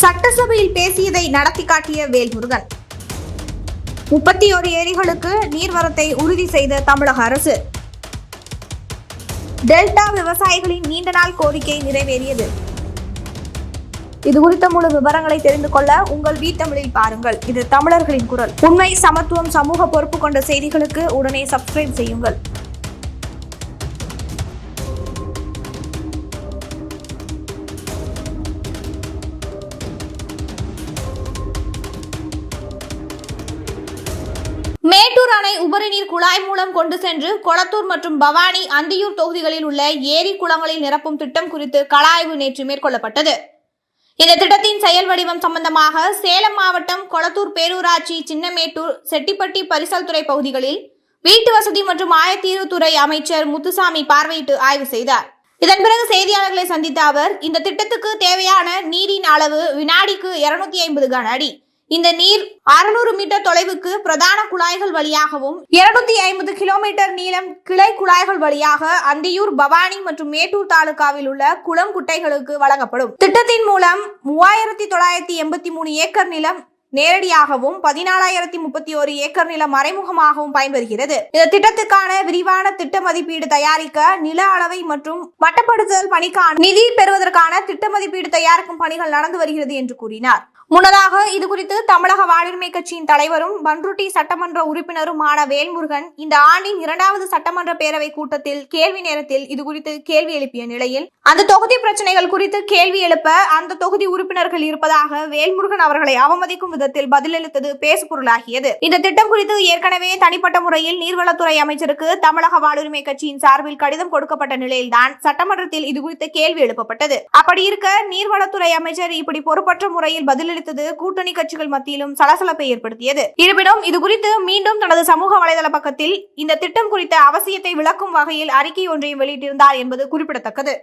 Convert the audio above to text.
சட்டசபையில் பேசியதை நடத்தி காட்டிய வேல்முருகன். முப்பத்தி ஒரு ஏரிகளுக்கு நீர்வரத்தை உறுதி செய்த தமிழக அரசு. டெல்டா விவசாயிகளின் நீண்ட நாள் கோரிக்கை நிறைவேறியது. இது குறித்த முழு விவரங்களை தெரிந்து கொள்ள உங்கள் வீட்டமிழில் பாருங்கள். இது தமிழர்களின் குரல். உண்மை சமத்துவம் சமூக பொறுப்பு கொண்ட செய்திகளுக்கு உடனே சப்ஸ்கிரைப் செய்யுங்கள். மேட்டூர் உபரிநீர் குழாய் மூலம் கொண்டு சென்று கொளத்தூர் மற்றும் பவானி அந்தியூர் தொகுதிகளில் உள்ள ஏரி குளங்களில் நிரப்பும் திட்டம் குறித்து கலாய்வு நேற்று மேற்கொள்ளப்பட்டது. இந்த திட்டத்தின் செயல் வடிவம் சம்பந்தமாக சேலம் மாவட்டம் கொளத்தூர் பேரூராட்சி சின்னமேட்டூர் செட்டிப்பட்டி பரிசல் துறை பகுதிகளில் வீட்டு வசதி மற்றும் ஆயத்தீர்வுத்துறை அமைச்சர் முத்துசாமி பார்வையிட்டு ஆய்வு செய்தார். இதன் பிறகு செய்தியாளர்களை சந்தித்த அவர் இந்த திட்டத்துக்கு தேவையான நீரின் அளவு வினாடிக்கு இருநூத்தி ஐம்பது கன அடி இந்த நீர் 600 மீட்டர் தொலைவுக்கு பிரதான குழாய்கள் வழியாகவும் 250 ஐம்பது கிலோமீட்டர் நீளம் கிளை குழாய்கள் வழியாக அந்தியூர் பவானி மற்றும் மேட்டூர் தாலுகாவில் உள்ள குளம் குட்டைகளுக்கு வழங்கப்படும். திட்டத்தின் மூலம் மூவாயிரத்தி தொள்ளாயிரத்தி எண்பத்தி மூணு ஏக்கர் நிலம் நேரடியாகவும் பதினாலாயிரத்தி முப்பத்தி ஒரு ஏக்கர் நிலம் மறைமுகமாகவும் பயன்பெறுகிறது. இந்த திட்டத்துக்கான விரிவான திட்ட மதிப்பீடு தயாரிக்க நில அளவை மற்றும் மட்டப்படுத்துதல் பணிக்கான நிதி பெறுவதற்கான திட்ட மதிப்பீடு தயாரிக்கும் பணிகள் நடந்து வருகிறது என்று கூறினார். முன்னதாக இது குறித்து தமிழக வாழ்வுரிமை கட்சியின் தலைவரும் பன்ருட்டி சட்டமன்ற உறுப்பினருமான வேல்முருகன் இந்த ஆண்டின் இரண்டாவது சட்டமன்ற பேரவை கூட்டத்தில் கேள்வி நேரத்தில் இது குறித்து கேள்வி எழுப்பிய நிலையில் அந்த தொகுதி பிரச்சனைகள் குறித்து கேள்வி எழுப்ப அந்த தொகுதி உறுப்பினர்கள் இருப்பதாக வேல்முருகன் அவர்களை அவமதிக்கும் விதத்தில் பதிலளித்தது பேசுபொருளாகியது. இந்த திட்டம் குறித்து ஏற்கனவே தனிப்பட்ட முறையில் நீர்வளத்துறை அமைச்சருக்கு தமிழக வாழ்வுரிமை கட்சியின் சார்பில் கடிதம் கொடுக்கப்பட்ட நிலையில்தான் சட்டமன்றத்தில் இது குறித்து கேள்வி எழுப்பப்பட்டது. அப்படி இருக்க நீர்வளத்துறை அமைச்சர் இப்படி பொறுப்பற்ற முறையில் எடுத்தது கூட்டணி கட்சிகள் மத்தியிலும் சலசலப்பை ஏற்படுத்தியது. இருப்பினும் இது குறித்து மீண்டும் தனது சமூக வலைதள பக்கத்தில் இந்த திட்டம் குறித்த அவசியத்தை விளக்கும் வகையில் அறிக்கை ஒன்றையும் வெளியிட்டிருந்தார் என்பது குறிப்பிடத்தக்கது.